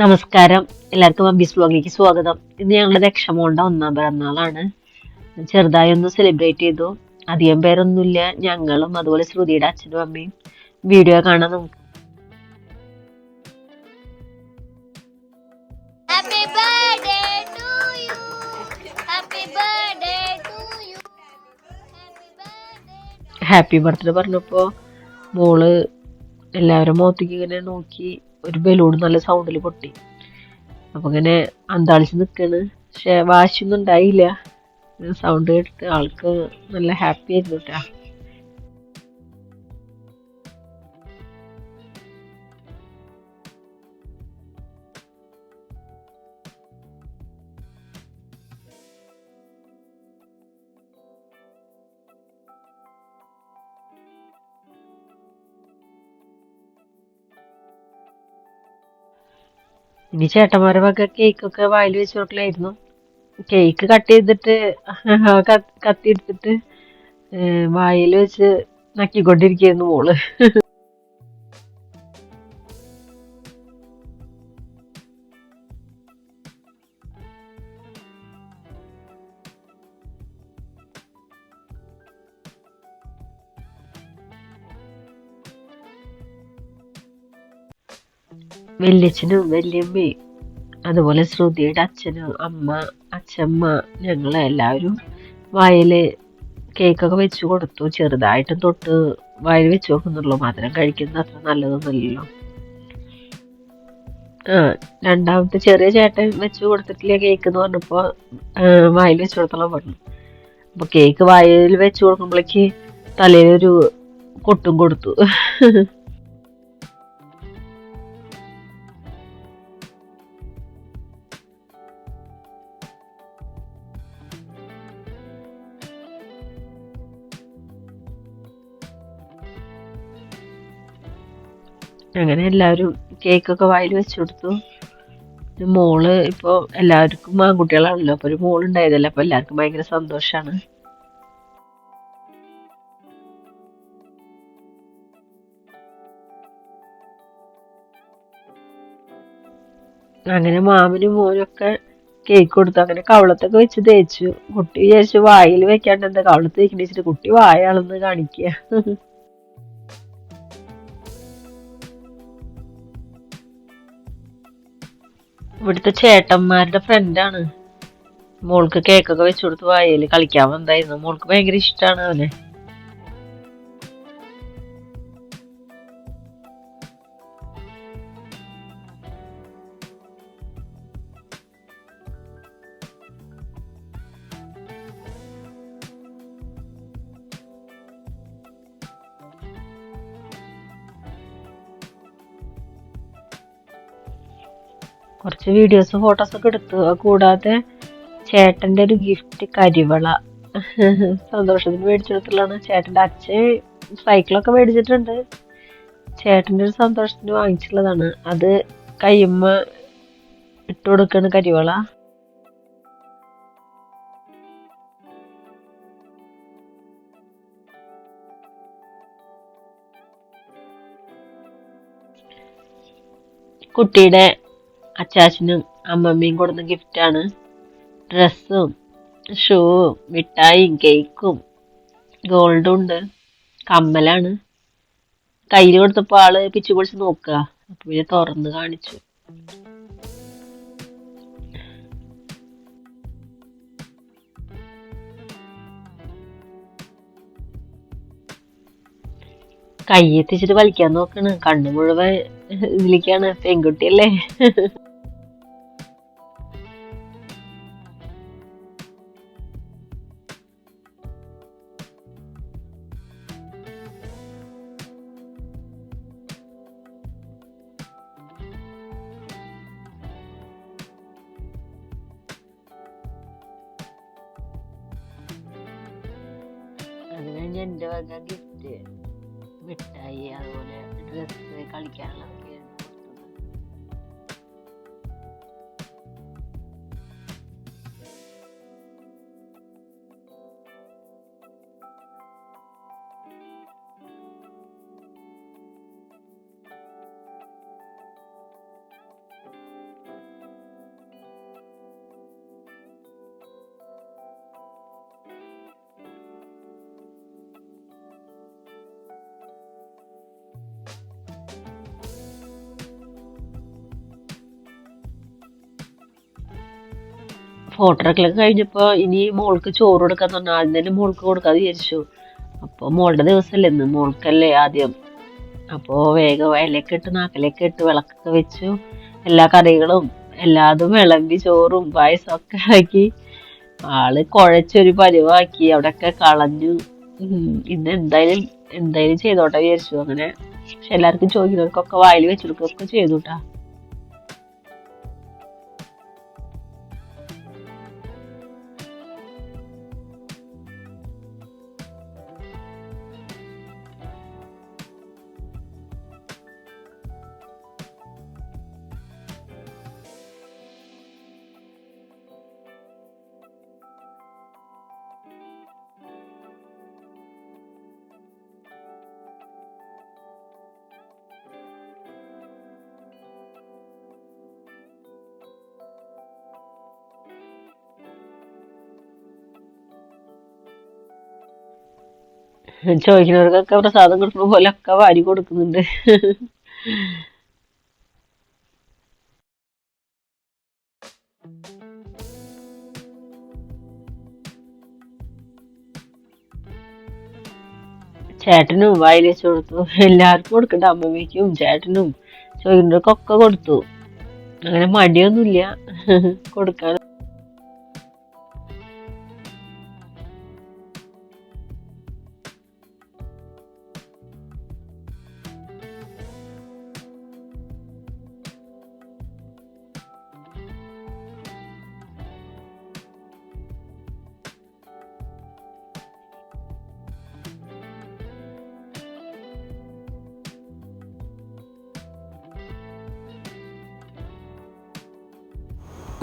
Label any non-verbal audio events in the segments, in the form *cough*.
നമസ്കാരം. എല്ലാവർക്കും അബീസ് ബ്ലോഗിലേക്ക് സ്വാഗതം. ഇന്ന് ഞങ്ങളുടെ രക്ഷമോളുടെ ഒന്നാം പിറന്നാളാണ്. ചെറുതായി ഒന്ന് സെലിബ്രേറ്റ് ചെയ്തു. അധികം പേരൊന്നുമില്ല. ഞങ്ങളും അതുപോലെ ശ്രുതിയുടെ അച്ഛനും അമ്മയും വീഡിയോ കാണാൻ നമുക്ക് ഹാപ്പി ബർത്ത്ഡേ പറഞ്ഞപ്പോൾ മോൾ എല്ലാവരും മുഖത്തേക്ക് ഇങ്ങനെ നോക്കി ഒരു ബലൂൺ നല്ല സൗണ്ടിൽ പൊട്ടി. അപ്പോൾ ഇങ്ങനെ അന്താളിച്ച് നിൽക്കണ് പക്ഷേ വാശിയൊന്നും ഉണ്ടായില്ല. സൗണ്ട് കേട്ടിട്ട് ആൾക്ക് നല്ല ഹാപ്പി ആയിരുന്നു കേട്ടോ ഇനി ചേട്ടന്മാരെ വക കേക്കൊക്കെ വായിൽ വെച്ച് കൊടുക്കലായിരുന്നു കേക്ക് കട്ട് ചെയ്തിട്ട് *laughs* കത്തി എടുത്തിട്ട് വായിൽ വെച്ച് നക്കിക്കൊണ്ടിരിക്കുകയായിരുന്നു മോൾ. *laughs* വല്യച്ഛനും വല്യമ്മയും അതുപോലെ ശ്രുതിയുടെ അച്ഛനും അമ്മ അച്ഛമ്മ ഞങ്ങളെല്ലാവരും വായിൽ കേക്കൊക്കെ വെച്ച് കൊടുത്തു. ചെറുതായിട്ടും തൊട്ട് വായിൽ വെച്ച് കൊടുക്കുന്നുള്ളൂ. മധുരം കഴിക്കുന്നത് അത്ര നല്ലതൊന്നുമല്ലല്ലോ. രണ്ടാമത്തെ ചെറിയ ചേട്ടൻ വെച്ച് കൊടുത്തിട്ടില്ല കേക്ക് എന്ന് പറഞ്ഞപ്പോൾ വായിൽ വെച്ച് കൊടുത്തോളം പറഞ്ഞു. അപ്പൊ കേക്ക് വായിൽ വെച്ച് കൊടുക്കുമ്പോഴേക്ക് തലയിലൊരു കൊട്ടും കൊടുത്തു. അങ്ങനെ എല്ലാവരും കേക്കൊക്കെ വായിൽ വെച്ച് കൊടുത്തു. മോൾ ഇപ്പോൾ എല്ലാവർക്കും ആൺകുട്ടികളാണല്ലോ അപ്പോൾ ഒരു മോൾ ഉണ്ടായതല്ലേ അപ്പോൾ എല്ലാവർക്കും ഭയങ്കര സന്തോഷമാണ് അങ്ങനെ മാമനും മോനൊക്കെ കേക്ക് കൊടുത്തു. അങ്ങനെ കവളത്തൊക്കെ വെച്ച് തേച്ചു. കുട്ടി വിചാരിച്ചു വായിൽ വെക്കാണ്ട് എന്താ കവളത്ത് തേക്കണ വെച്ചിട്ട് കുട്ടി വായാളെന്ന് കാണിക്കുക ഇവിടുത്തെ ചേട്ടന്മാരുടെ ഫ്രണ്ടാണ് മോൾക്ക് കേക്കൊക്കെ വെച്ചു കൊടുത്ത് വായയിൽ കളിക്കാൻ വന്നായിരുന്നു മോൾക്ക് ഭയങ്കര ഇഷ്ടമാണ് അവനെ. കുറച്ച് വീഡിയോസ് ഫോട്ടോസൊക്കെ എടുത്തു. കൂടാതെ ചേട്ടന്റെ ഒരു ഗിഫ്റ്റ് കരിവള. സന്തോഷത്തിന് മേടിച്ചെടുത്തുള്ളതാണ് ചേട്ടന്റെ അച്ഛൻ സൈക്കിളൊക്കെ മേടിച്ചിട്ടുണ്ട്. ചേട്ടന്റെ ഒരു സന്തോഷത്തിന് വാങ്ങിച്ചിട്ടുള്ളതാണ്. അത് കയ്യുമ്മ ഇട്ട് കൊടുക്കുന്ന കരിവള. കുട്ടിയുടെ അച്ചാച്ചനും അമ്മമ്മയും കൊടുത്ത ഗിഫ്റ്റാണ് ഡ്രസ്സും ഷൂവും മിഠായിയും കേക്കും ഗോൾഡും ഉണ്ട്. കമ്മലാണ്. കയ്യിൽ കൊടുത്തപ്പോൾ ആൾ പിച്ചു പൊളിച്ച് നോക്കുക അപ്പൊ പിന്നെ തുറന്ന് കാണിച്ചു. കൈ എത്തിച്ചിട്ട് വലിക്കാൻ നോക്കണ്. കണ്ണു മുഴുവൻ ഇതിലേക്കാണ്. പെൺകുട്ടിയല്ലേ? എന്റെ വക ഗിഫ്റ്റ് മിഠായി അതുപോലെ ഡ്രസ്സ് കളിക്കാനുള്ളതൊക്കെയായിരുന്നു ഫോട്ടോ എടുക്കലൊക്കെ കഴിഞ്ഞപ്പോൾ ഇനി മോൾക്ക് ചോറ് കൊടുക്കാൻ പറഞ്ഞാൽ ആദ്യം തന്നെ മോൾക്ക് കൊടുക്കാതെ വിചാരിച്ചു. അപ്പോൾ മോളുടെ ദിവസമല്ലേ ഇന്ന്. മോൾക്കല്ലേ ആദ്യം. അപ്പോൾ വേഗം ഇലയൊക്കെ ഇട്ട് നാക്കലൊക്കെ ഇട്ട് വിളക്കൊക്കെ വെച്ചു. എല്ലാ കറികളും എല്ലാതും വിളമ്പി ചോറും പായസം ഒക്കെ ആക്കി. ആൾ കുഴച്ചൊരു പരിവാക്കി. അവിടെയൊക്കെ കളഞ്ഞു. ഇന്ന് എന്തായാലും എന്തായാലും ചെയ്തോട്ടെ വിചാരിച്ചു. അങ്ങനെ. പക്ഷെ എല്ലാവർക്കും ചോദിക്കുന്നവർക്കൊക്കെ വായിൽ വെച്ചെടുക്കുകയൊക്കെ ചെയ്തു കേട്ടാ ചോദിക്കുന്നവർക്കൊക്കെ പ്രസാദം കൊടുക്കുന്ന പോലെ ഒക്കെ വാരി കൊടുക്കുന്നുണ്ട്. ചേട്ടനും വായിൽ വെച്ച് കൊടുത്തു. എല്ലാവർക്കും കൊടുക്കണ്ട. അമ്മമ്മയ്ക്കും ചേട്ടനും ചോദിക്കുന്നവർക്കൊക്കെ കൊടുത്തു. അങ്ങനെ മടിയൊന്നുമില്ല. കൊടുക്കാൻ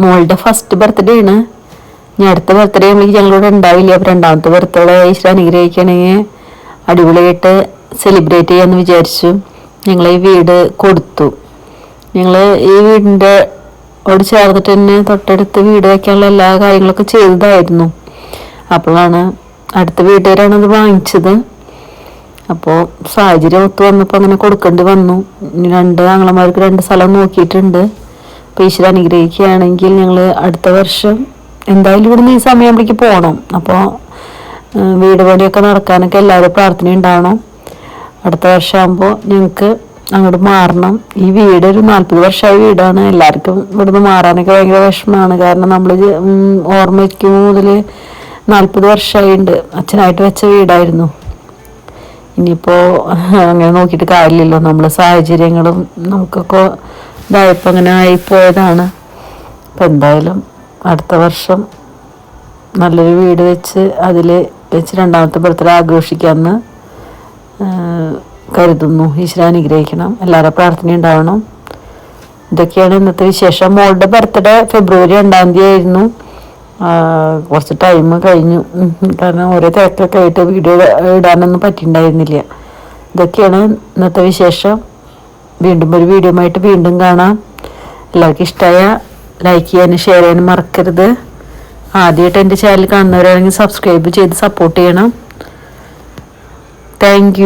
മോളുടെ ഫസ്റ്റ് ബർത്ത്ഡേ ആണ്. ഞാൻ അടുത്ത ബർത്ത്ഡേ ആകുമ്പോൾ ഞങ്ങളിവിടെ ഉണ്ടാവില്ല. അപ്പം രണ്ടാമത്തെ ബർത്ത്ഡേ ഈശ്വര അനുഗ്രഹിക്കണമെങ്കിൽ അടിപൊളിയായിട്ട് സെലിബ്രേറ്റ് ചെയ്യാമെന്ന് വിചാരിച്ചു. ഞങ്ങൾ ഈ വീട് കൊടുത്തു. ഞങ്ങൾ ഈ വീടിന്റെ ഓട് ചേർന്നിട്ട് തന്നെ തൊട്ടടുത്ത് വീട് വയ്ക്കാനുള്ള എല്ലാ കാര്യങ്ങളൊക്കെ ചെയ്തതായിരുന്നു. അപ്പോഴാണ് അടുത്ത വീട്ടുകാരാണ് അത് വാങ്ങിച്ചത്. അപ്പോൾ സാഹചര്യം ഒത്തു വന്നപ്പോൾ അങ്ങനെ കൊടുക്കേണ്ടി വന്നു. രണ്ട് ആങ്ങളമാർക്ക് രണ്ട് സ്ഥലം നോക്കിയിട്ടുണ്ട്. അപ്പോൾ ഈശ്വര അനുഗ്രഹിക്കുകയാണെങ്കിൽ ഞങ്ങൾ അടുത്ത വർഷം എന്തായാലും ഇവിടുന്ന് ഈ സമയമാകുമ്പോഴേക്ക് പോകണം അപ്പോൾ വീട് പണിയൊക്കെ നടക്കാനൊക്കെ എല്ലാവരും പ്രാർത്ഥന ഉണ്ടാവണം. അടുത്ത വർഷമാകുമ്പോൾ ഞങ്ങൾക്ക് അങ്ങോട്ട് മാറണം. ഈ വീട് ഒരു നാൽപ്പത് വർഷമായ വീടാണ്. എല്ലാവർക്കും ഇവിടുന്ന് മാറാനൊക്കെ ഭയങ്കര വിഷമമാണ്. കാരണം നമ്മൾ ഓർമ്മയ്ക്ക് മുതൽ നാൽപ്പത് വർഷമായിട്ടുണ്ട് അച്ഛനായിട്ട് വെച്ച വീടായിരുന്നു. ഇനിയിപ്പോൾ അങ്ങനെ നോക്കിയിട്ട് കാര്യമില്ലല്ലോ. നമ്മളെ സാഹചര്യങ്ങളും നമുക്കൊക്കെ ഇതായപ്പോൾ അങ്ങനെ ആയിപ്പോയതാണ്. അപ്പോൾ എന്തായാലും അടുത്ത വർഷം നല്ലൊരു വീട് വെച്ച് അതിൽ വെച്ച് രണ്ടാമത്തെ ബർത്ത്ഡേ ആഘോഷിക്കാമെന്ന് കരുതുന്നു. ഈശ്വര അനുഗ്രഹിക്കണം. എല്ലാവരുടെ പ്രാർത്ഥന ഉണ്ടാവണം. ഇതൊക്കെയാണ് ഇന്നത്തെ വിശേഷം. മോളുടെ ബർത്ത്ഡേ ഫെബ്രുവരി രണ്ടാം തീയതി ആയിരുന്നു കുറച്ച് ടൈം കഴിഞ്ഞു. കാരണം ഓരോ തിരക്കൊക്കെ ആയിട്ട് വീഡിയോ ഇടാനൊന്നും പറ്റിയിട്ടുണ്ടായിരുന്നില്ല ഇതൊക്കെയാണ് ഇന്നത്തെ വിശേഷം. വീണ്ടും ഒരു വീഡിയോ ആയിട്ട് വീണ്ടും കാണാം. എല്ലാവർക്കും ഇഷ്ടമായ ലൈക്ക് ചെയ്യാനും ഷെയർ ചെയ്യാനും മറക്കരുത്. ആദ്യമായിട്ട് എന്റെ ചാനൽ കാണുന്നവരാണെങ്കിൽ സബ്സ്ക്രൈബ് ചെയ്ത് സപ്പോർട്ട് ചെയ്യണം. താങ്ക്